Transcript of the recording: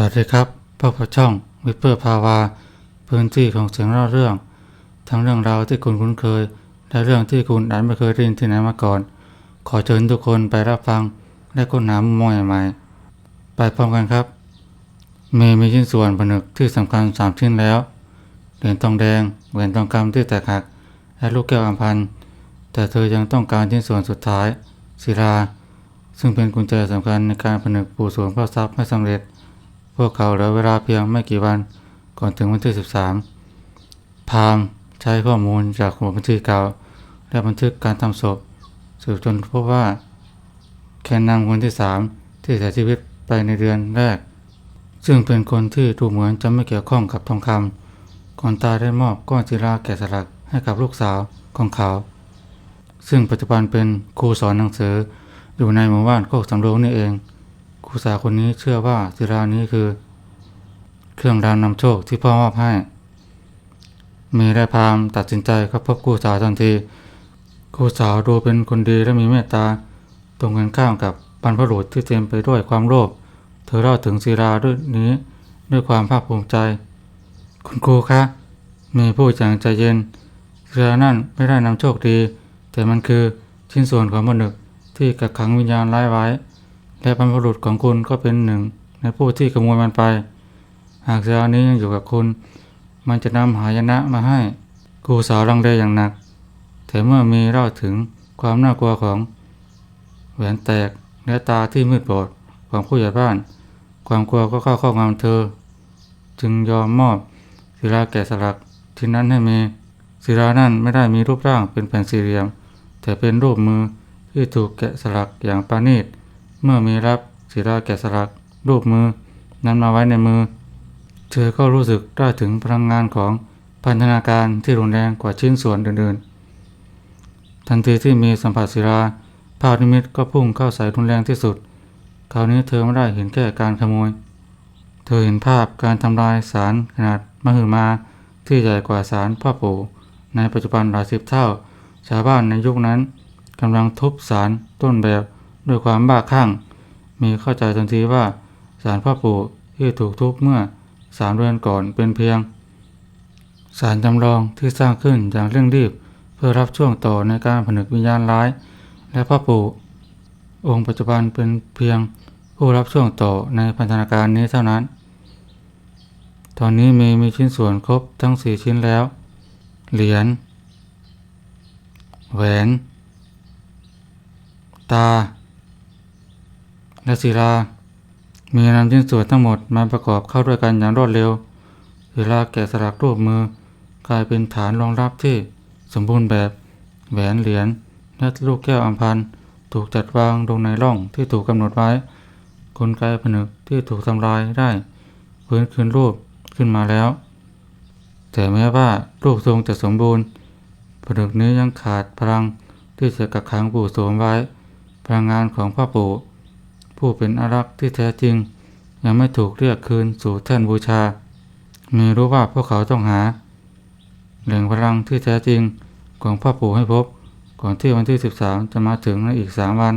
สวัสดีครับพบกับช่องวิเปอร์พาวา พื้นที่ของเสียงเล่าเรื่อง ทั้งเรื่องราวที่คุณคุ้นเคย และเรื่องที่คุณอาจไม่เคยได้ยินที่ไหนมาก่อน ขอเชิญทุกคนไปรับฟัง และค้นหามุมมองใหม่ไปพร้อมกันครับ เมย์มีชิ้นส่วนผนึกที่สำคัญสามชิ้นแล้ว เหรียญทองแดงแหวนทองคำที่แตกหัก และลูกแก้วอัมพันแต่เธอยังต้องการชิ้นส่วนสุดท้ายศิลาซึ่งเป็นกุญแจสำคัญในการผนึกปูสวนพระทรัพย์ให้สำเร็จ พวกเขาเหลือเวลาเพียงไม่กี่วันก่อนถึงวันที่ 13 พามใช้ข้อมูลจากสมุดบัญชีเก่า และบันทึกการทำศพ สืบจนพบว่า แคนนำคนที่ 3 ที่เสียชีวิตไปในเดือนแรก ซึ่งเป็นคนที่ดูเหมือนจะไม่เกี่ยวข้องกับทองคำก่อนตายได้มอบก้อนศิลาแกะสลักให้กับลูกสาวของเขา ซึ่งปัจจุบันเป็นครูสอนหนังสืออยู่ในหมู่บ้านโคกสำโรงนี่เอง ครูสาวคนนี้เชื่อว่าศิลานี้คือ เครื่องรางนำโชคที่พ่อมอบให้ มีได้พามตัดสินใจเข้าพบครูสาวทันทีครูสาวดูเป็นคนดีและมีเมตตา ตรงกันข้ามกับบรรพบุรุษที่เต็มไปด้วยความโลภเธอเล่าถึงศิลาด้วยนี้ด้วยความภาคภูมิใจ คุณครูคะ มีผู้อย่างใจเย็นศิลานั่นไม่ได้นำโชคดี แต่มันคือชิ้นส่วนของมนุษย์ที่กักขังวิญญาณร้ายไว้ และบรรพบุรุษของคุณก็เป็นหนึ่ง ในผู้ที่ขโมยมันไป หากศิลานี้ยังอยู่กับคุณ มันจะนำหายนะมาให้ครูสาวลังเลอย่างหนัก แต่เมื่อมีเล่าถึงความน่ากลัวของแหวนแตกและตาที่มืดบอดของผู้ใหญ่บ้าน ความกลัวก็เข้าครอบงำเธอ จึงยอมมอบศิลาแกะสลักที่นั้นให้เมศิลานั้นไม่ได้มีรูปร่างเป็นแผ่นสี่เหลี่ยม แต่เป็นรูปมือที่ถูกแกะสลักอย่างประณีต เมื่อมีรับศิลาแกะสลักรูปมือนั้นมาไว้ในมือ เธอก็รู้สึกได้ถึงพลังงานของพันธนาการที่รุนแรงกว่าชิ้นส่วนอื่นๆ ทันทีที่มีสัมผัสศิลาภาพนิมิตก็พุ่งเข้าใส่รุนแรงที่สุด คราวนี้เธอไม่ได้เห็นแค่การขโมย เธอเห็นภาพการทำลายสารขนาดมหึมาที่ใหญ่กว่าสารพ่อปู่ในปัจจุบันหลายสิบเท่า ชาวบ้านในยุคนั้นกำลังทุบสารต้นแบบ ด้วยความบ้าคลั่ง มีเข้าใจทันทีว่าสารพ่อปู่ที่ถูกทุบเมื่อสามเดือนก่อนเป็นเพียง สารจำลองที่สร้างขึ้นอย่างเร่งรีบเพื่อรับช่วงต่อในการผนึกวิญญาณร้าย และพ่อปู่องค์ปัจจุบันเป็นเพียงผู้รับช่วงต่อในพันธนาการนี้เท่านั้น ตอนนี้มีมีชิ้นส่วนครบทั้งสี่ชิ้นแล้ว เหรียญ แหวน ตา และศิลา มีนำชิ้นส่วนทั้งหมดมาประกอบเข้าด้วยกันอย่างรวดเร็วศิลาแกะสลักรูปมือกลายเป็นฐานรองรับที่สมบูรณ์แบบแหวนเหรียญและลูกแก้วอัมพันถูกจัดวางลงในร่องที่ถูกกำหนดไว้กลไกผนึกที่ถูกทำลายได้พื้นคืนรูปขึ้นมาแล้ว แต่แม้ว่ารูปทรงจะสมบูรณ์ ผนึกนี้ยังขาดพลังที่จะกักขังปู่โสมไว้ พลังงานของพ่อปู่ ผู้เป็นอารักษ์ที่แท้จริง ยังไม่ถูกเรียกคืนสู่แท่นบูชา มีรู้ว่าพวกเขาต้องหาแหล่งพลังที่แท้จริงของพ่อปู่ให้พบ ก่อนที่วันที่ 13 จะมาถึงในอีก 3 วัน